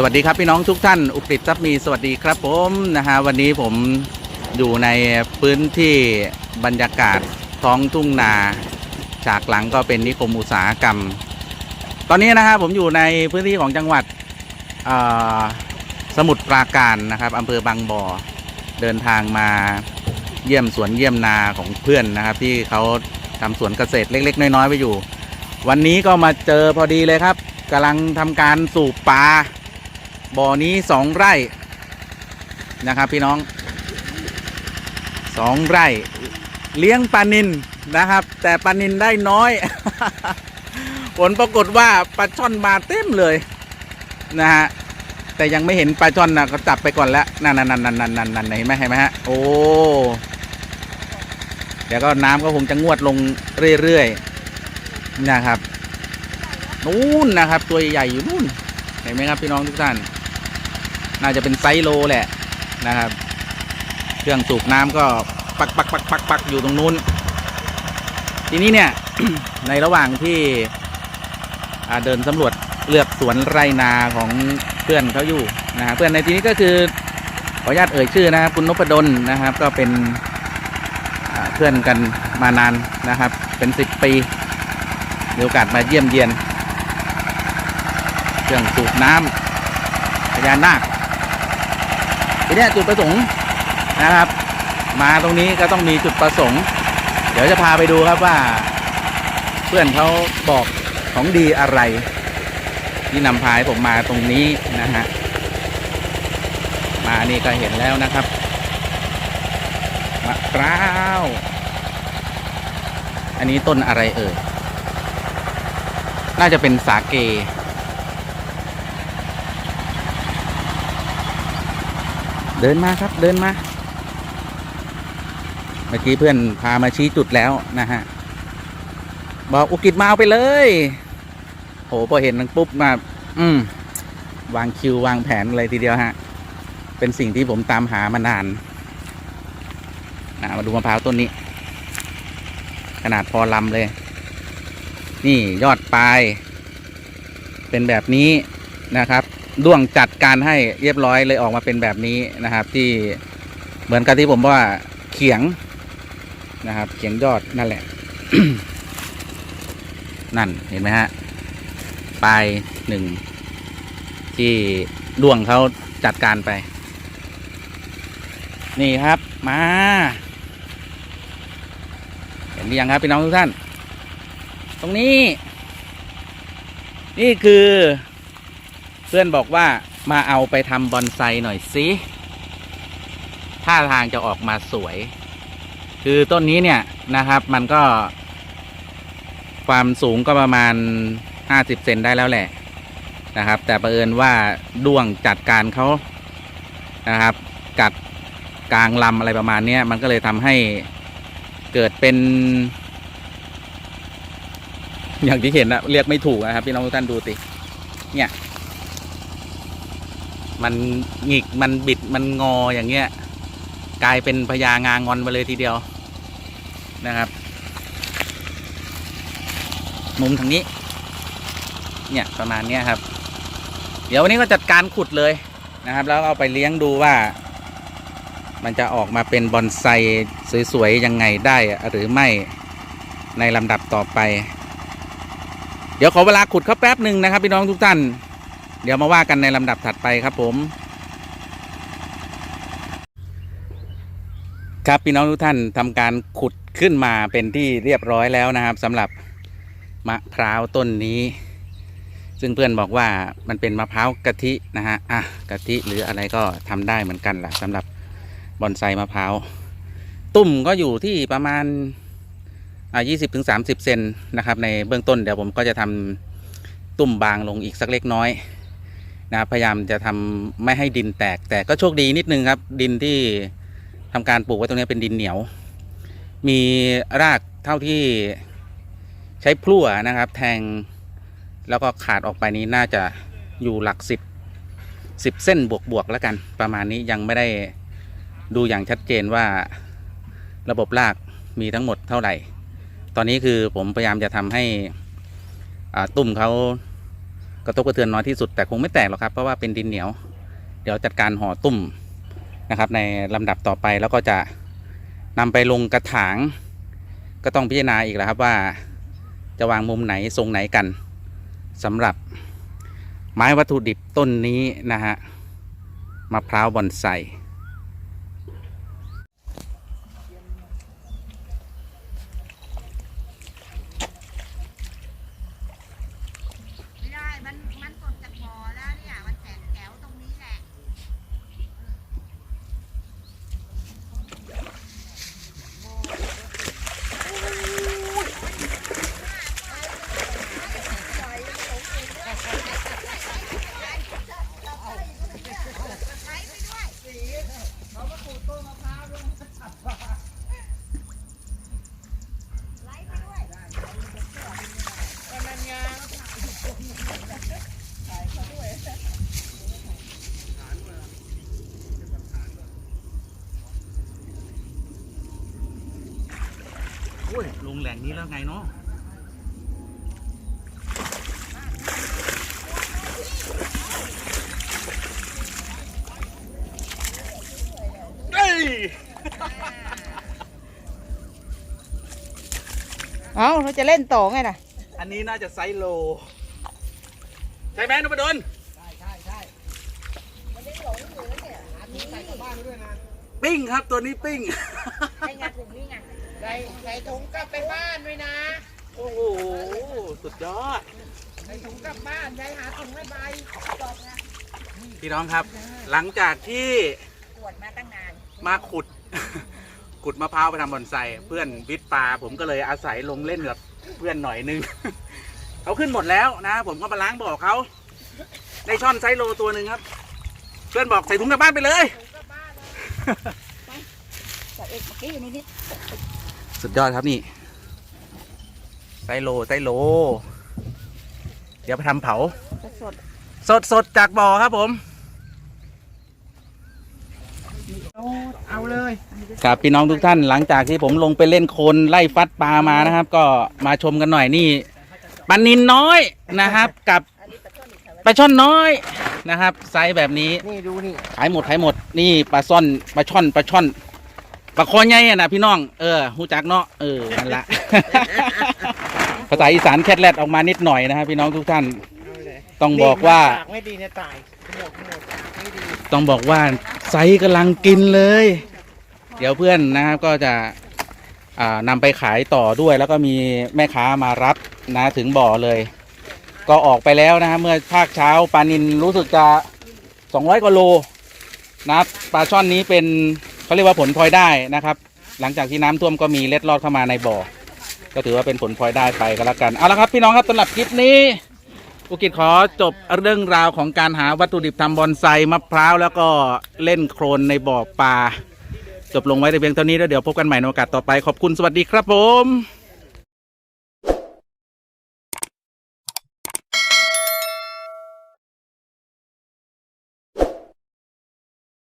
สวัสดีครับพี่น้องทุกท่านอุกฤษทรัพย์มีสวัสดีครับผมนะฮะวันนี้ผมอยู่ในพื้นที่บรรยากาศท้องทุ่งนาฉากหลังก็เป็นนิคมอุตสาหกรรม ตอนนี้นะครับผมอยู่ในพื้นที่ของจังหวัดสมุทรปราการนะครับอำเภอบางบ่อเดินทางมาเยี่ยมสวนเยี่ยมนาของเพื่อนนะครับ ที่เขาทำสวนเกษตรเล็ก ๆ น้อยๆไว้อยู่ วันนี้ก็มาเจอพอดีเลยครับกำลังทำการสูบปลา บ่อนี้สองไร่นะครับ พี่น้องสองไร่ เลี้ยงปลานินนะครับ แต่ปลานินได้น้อย ผลปรากฏว่าปลาช่อนมาเต็มเลยนะฮะแต่ยังไม่เห็นปลาช่อนนะก็จับไปก่อนแล้วนั่นนั่นนั่นนั่นนั่นนั่นเห็นไหมเห็นไหมฮะโอ้เดี๋ยวก็น้ำก็คงจะงวดลงเรื่อยๆนะครับนู่นนะครับ ตัวใหญ่อยู่นู่นเห็นไหมครับพี่น้องทุกท่าน น่าจะเป็นไซโลแหละนะครับ เครื่องสูบน้ำก็ปักปักปักปักปักอยู่ตรงนู้น ทีนี้เนี่ยในระหว่างที่เดินสำรวจเลือกสวนไรนาของเพื่อนเขาอยู่นะฮะเพื่อนในที่นี้ก็คือขออนุญาตเอ่ยชื่อนะครับคุณนพดลนะครับ ก็เป็นเพื่อนกันมานานนะครับ เป็นสิบปีมีโอกาสมาเยี่ยมเยียน เครื่องสูบน้ำพญานาค ทีนี้จุดประสงค์นะครับ มาตรงนี้ก็ต้องมีจุดประสงค์ เดี๋ยวจะพาไปดูครับว่า เพื่อนเขาบอกของดีอะไร ที่นำพาให้ผมมาตรงนี้นะฮะมานี่ก็เห็นแล้วนะครับมะพร้าวอันนี้ต้นอะไรเอ่ยน่าจะเป็นสาเก เดินมาครับเดินมา เมื่อกี้เพื่อนพามาชี้จุดแล้วนะฮะ บอกอุกิจมาเอาไปเลย โหพอเห็นนังปุ๊บมา อืม วางคิววางแผนเลยทีเดียวฮะ เป็นสิ่งที่ผมตามหามานานนะมาดูมะพร้าวต้นนี้ ขนาดพอลำเลย นี่ยอดปลาย เป็นแบบนี้นะครับ ด้วงจัดการให้เรียบร้อยเลยออกมาเป็นแบบนี้นะครับ ที่เหมือนกับที่ผมว่าเขียงนะครับ เขียงยอดนั่นแหละ นั่นเห็นไหมฮะปลายหนึ่งที่ด้วงเขาจัดการไป นี่ครับมาเห็นหรือยังครับพี่น้องทุกท่าน ตรงนี้ นี่คือ เพื่อนบอกว่ามาเอาไปทำบอนไซหน่อยสิท่าทางจะออกมาสวย คือต้นนี้เนี่ยนะครับ มันก็ ความสูงก็ประมาณ 50 เซนได้แล้วแหละนะครับ แต่ประเอิญว่าด้วงจัดการเขานะครับ กัดกลางลำอะไรประมาณนี้มันก็เลยทำให้เกิดเป็น อย่างที่เห็นนะเรียกไม่ถูกนะครับ พี่น้องทุกท่านดูสิเนี่ย มันหงิกมันบิดมันงออย่างเงี้ย กลายเป็นพญางางอนไปเลยทีเดียวนะครับ มุมทางนี้ เนี่ยประมาณเนี้ยครับ เดี๋ยววันนี้ก็จัดการขุดเลยนะครับ แล้วเอาไปเลี้ยงดูว่า มันจะออกมาเป็นบอนไซสวยๆยังไงได้หรือไม่ในลำดับต่อไป เดี๋ยวขอเวลาขุดเขาแป๊บหนึ่งนะครับพี่น้องทุกท่าน เดี๋ยวมาว่ากันในลำดับถัดไปครับผม ครับพี่น้องทุกท่านทำการขุดขึ้นมาเป็นที่เรียบร้อยแล้วนะครับสำหรับมะพร้าวต้นนี้ ซึ่งเพื่อนบอกว่ามันเป็นมะพร้าวกะทินะฮะอะกะทิหรืออะไรก็ทำได้เหมือนกันแหละสำหรับบอนไซมะพร้าวตุ่มก็อยู่ที่ประมาณอ่ายี่สิบถึงสามสิบเซนนะครับ ในเบื้องต้นเดี๋ยวผมก็จะทำตุ่มบางลงอีกสักเล็กน้อย นะพยายามจะทำไม่ให้ดินแตก แต่ก็โชคดีนิดนึงครับ ดินที่ทำการปลูกไว้ตรงนี้เป็นดินเหนียว มีรากเท่าที่ใช้พลั่วนะครับ แทงแล้วก็ขาดออกไปนี้น่าจะอยู่หลักสิบสิบเส้นบวกบวกแล้วกัน ประมาณนี้ยังไม่ได้ดูอย่างชัดเจนว่าระบบรากมีทั้งหมดเท่าไหร่ ตอนนี้คือผมพยายามจะทำให้ตุ่มเขา กระทบกระเทือนน้อยที่สุดแต่คงไม่แตกหรอกครับ เพราะว่าเป็นดินเหนียว เดี๋ยวจัดการห่อตุ่มนะครับ ในลำดับต่อไปแล้วก็จะนำไปลงกระถาง ก็ต้องพิจารณาอีกแล้วครับว่า จะวางมุมไหนทรงไหนกันสำหรับไม้วัตถุดิบต้นนี้นะฮะมะพร้าวบอนไซ ไม่ได้ มัน มันกดจากบ่อแล้วเนี่ย มันแตกแถวตรงนี้แหละ โอ้ยลงแหล่งนี้แล้วไงเนาะเอ้ยเอาเราจะเล่นต่อไงล่ะ อันนี้น่าจะไซส์โล ใช่ไหมนพดลปิ้งครับตัวนี้ปิ้ง ใช่ไงถุงนี่ไงใส่ใส่ถุงกลับไปบ้านด้วยนะ โอ้โห สุดยอดใส่ถุงกลับบ้านยายหาถุงไม่ใบจบนะพี่น้องครับ หลังจากที่ปวดมาตั้งนานมาขุด ขุดมะพร้าวไปทำบอนไซเพื่อนวิทย์ปลาผมก็เลยอาศัยลงเล่นกับเพื่อนหน่อยนึง เขาขึ้นหมดแล้วนะ ผมก็มาล้างบ่อเขาได้ช่อนไซส์โลตัวหนึ่งครับ เพื่อนบอกใส่ถุงกลับบ้านไปเลยแต่เอกเมื่อกี้อยู่นิดสุดยอดครับนี่ ไซโลไซโล เดี๋ยวไปทำเผาๆสดสดสดจากบ่อครับผม เอาเลยครับพี่น้องทุกท่านหลังจากที่ผมลงไปเล่นโคลนไล่ฟัดปลามานะครับ ก็มาชมกันหน่อยนี่ปลานินน้อยนะครับ กับอันนี้ปลาช่อนอีกแถวปลาช่อนน้อยนะครับ ไซส์แบบนี้นี่ดูนี่ขายหมดขายหมดนี่ปลาซ่อนปลาช่อนปลาช่อนปลาคอใหญ่อะนะพี่น้องเออหูจักเนาะเออนั่นละ ภาษาอีสานแคทแรดออกมานิดหน่อยนะครับพี่น้องทุกท่าน ต้องบอกว่าไม่ดีเนี่ยตายหมดหมดไม่ดีต้องบอกว่าไซส์กำลังกินเลย เดี๋ยวเพื่อนนะครับก็จะอ่านำไปขายต่อด้วย แล้วก็มีแม่ค้ามารับนะถึงบ่อเลย ก็ออกไปแล้วนะครับเมื่อภาคเช้าปลานินรู้สึกจะ 200กว่าโลนะครับปลาช่อนนี้เป็นเขาเรียกว่าผลพลอยได้นะครับ หลังจากที่น้ำท่วมก็มีเล็ดลอดเข้ามาในบ่อ ก็ถือว่าเป็นผลพลอยได้ไปก็แล้วกันเอาละครับพี่น้องครับสำหรับคลิปนี้อุกิจขอจบเรื่องราวของการหาวัตถุดิบทำบอนไซมะพร้าวแล้วก็เล่นโครนในบ่อปลาจบลงไว้แต่เพียงเท่านี้แล้วเดี๋ยวพบกันใหม่ในโอกาสต่อไปขอบคุณสวัสดีครับผม